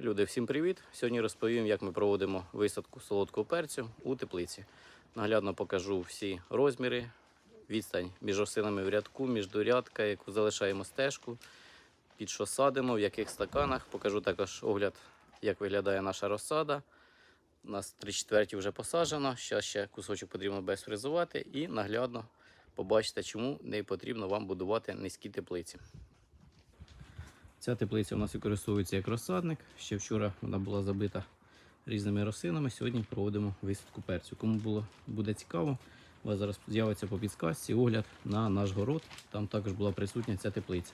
Люди, всім привіт! Сьогодні розповім, як ми проводимо висадку солодкого перцю у теплиці. Наглядно покажу всі розміри, відстань між рослинами в рядку, міждурядка, яку залишаємо стежку, під що садимо, в яких стаканах. Покажу також огляд, як виглядає наша розсада. У нас 3 четверті вже посаджено. Зараз ще кусочок потрібно безфрезувати і наглядно побачите, чому не потрібно вам будувати низькі теплиці. Ця теплиця у нас використовується як розсадник. Ще вчора вона була забита різними рослинами. Сьогодні проводимо висадку перцю. Кому було, буде цікаво, у вас зараз з'явиться по підсказці огляд на наш город. Там також була присутня ця теплиця.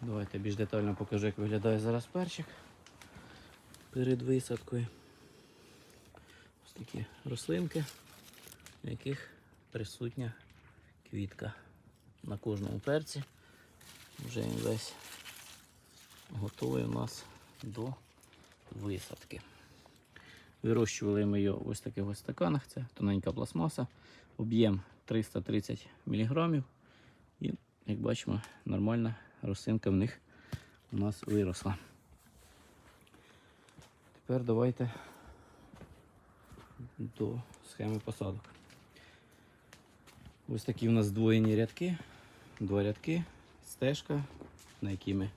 Давайте більш детально покажу, як виглядає зараз перчик перед висадкою. Ось такі рослинки, в яких присутня квітка на кожному перці. Вже він весь готовий у нас до висадки. Вирощували ми його в ось таких ось стаканах. Це тоненька пластмаса, об'єм 330 мг. І, як бачимо, нормальна рослинка в них у нас виросла. Тепер давайте до схеми посадок. Ось такі у нас здвоєні рядки, два рядки, стежка, на якій ми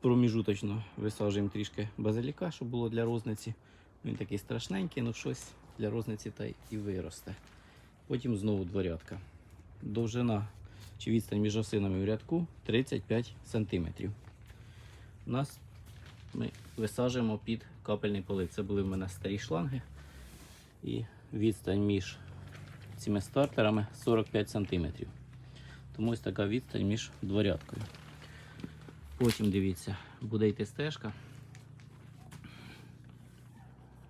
проміжуточно висаджуємо трішки базиліка, щоб було для розниці. Він такий страшненький, ну щось для розниці та і виросте. Потім знову два рядка. Довжина чи відстань між осинами в рядку 35 см. У нас ми висаджуємо під капельний полив. Це були в мене старі шланги. І відстань між цими стартерами 45 см. Тому ось така відстань між дворядкою. Потім дивіться, буде йти стежка.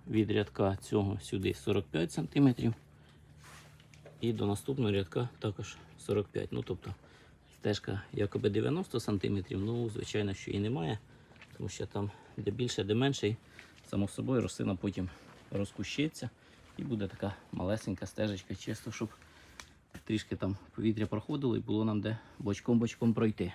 Від рядка цього сюди 45 см. І до наступного рядка також 45 Ну, тобто стежка якоби 90 см, ну, звичайно, що і немає, тому що там де більше, де менше, само собою рослина потім розкущиться і буде така малесенька стежечка, чисто, щоб трішки там повітря проходило і було нам де бочком-бочком пройти.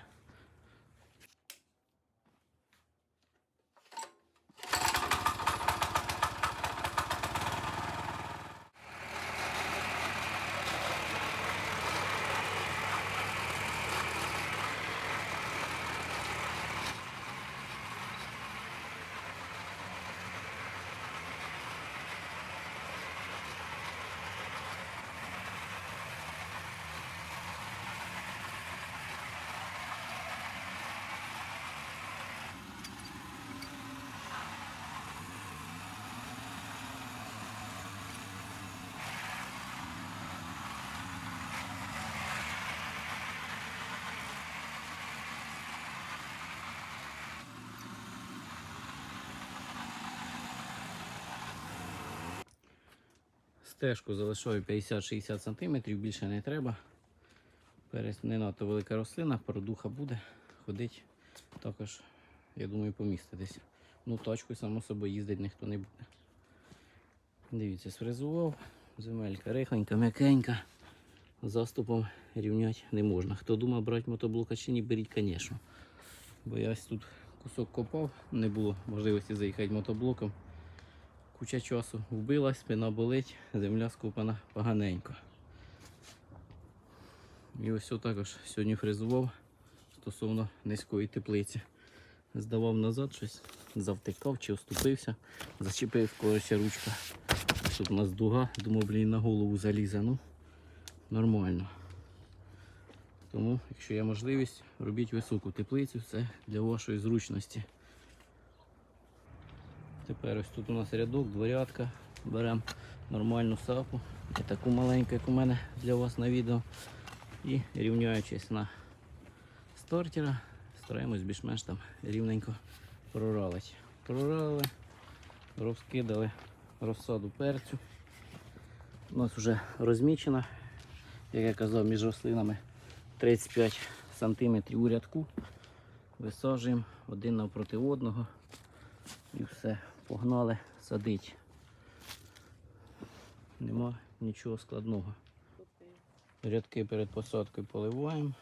Стежку залишаю 50-60 см, більше не треба. Перець не надто велика рослина, продуха буде ходить також, я думаю, поміститись. Ну, тачкою, само собою, їздити ніхто не буде. Дивіться, сфрезував, земелька рихленька, м'якенька. Заступом рівняти не можна. Хто думав брати мотоблока чи ні, беріть, звісно. Бо я ось тут кусок копав, не було можливості заїхати мотоблоком. Куча часу вбилась, спина болить, земля скопана поганенько. І ось також сьогодні фрезував стосовно низької теплиці. Здавав назад щось, завтикав чи оступився, зачепив коротше ручка. Тут у нас дуга, думав, блін, на голову залізе. Ну, нормально. Тому, якщо є можливість, робіть високу теплицю, це для вашої зручності. Тепер ось тут у нас рядок, дворядка. Беремо нормальну сапу, не таку маленьку, як у мене для вас на відео. І рівняючись на стартера, стараємось більш-менш там рівненько проралити. Прорали, розкидали розсаду перцю. У нас вже розмічена, як я казав, між рослинами 35 см у рядку. Висаджуємо один навпроти одного. І все, погнали садить. Нема нічого складного. Рядки перед посадкою поливаємо.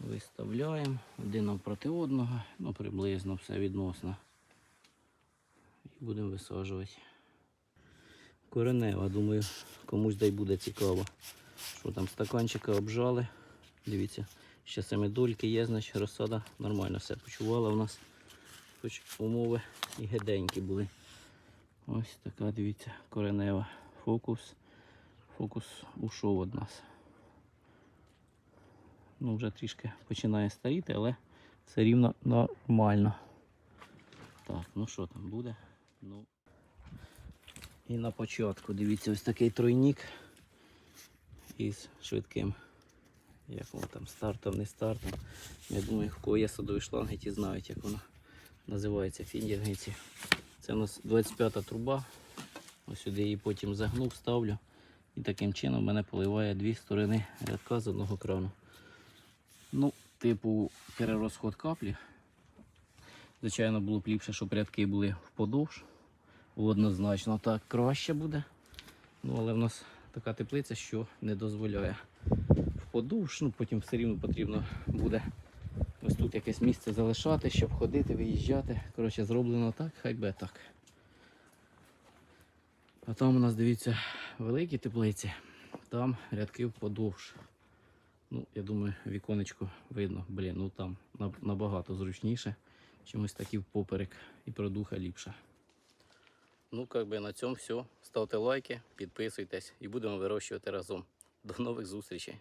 Виставляємо один навпроти одного, ну приблизно все відносно. І будемо висаджувати. Коренева, думаю, комусь дай буде цікаво. Що там, стаканчика обжали. Дивіться, ще саме дольки є, значить розсада нормально все почувала у нас. Хоч умови і гиденькі були. Ось така, дивіться, коренева. Фокус. Фокус ушов від нас. Ну, вже трішки починає старіти, але все рівно нормально. Так, ну що там буде? Ну. І на початку, дивіться, ось такий тройник із швидким. Як воно там стартом, не стартом. Я думаю, в кого є садові шланги, ті знають, як воно називається фіндерниці. Це у нас 25 та труба. Ось сюди її потім загнув, ставлю. І таким чином в мене поливає дві сторони рядка з одного крану. Ну, типу перерозход каплі. Звичайно, було б ліпше, щоб рядки були вподовж. Однозначно так краще буде. Ну, але в нас така теплиця, що не дозволяє вподовж. Ну, потім все рівно потрібно буде ось тут якесь місце залишати, щоб ходити, виїжджати. Коротше, зроблено так, хай би так. А там у нас, дивіться, великі теплиці, там рядки вподовж. Ну, я думаю, віконечко видно. Блін, ну там набагато зручніше, чимось такі впоперек і продуха ліпша. Ну, як би на цьому все. Ставте лайки, підписуйтесь і будемо вирощувати разом. До нових зустрічей!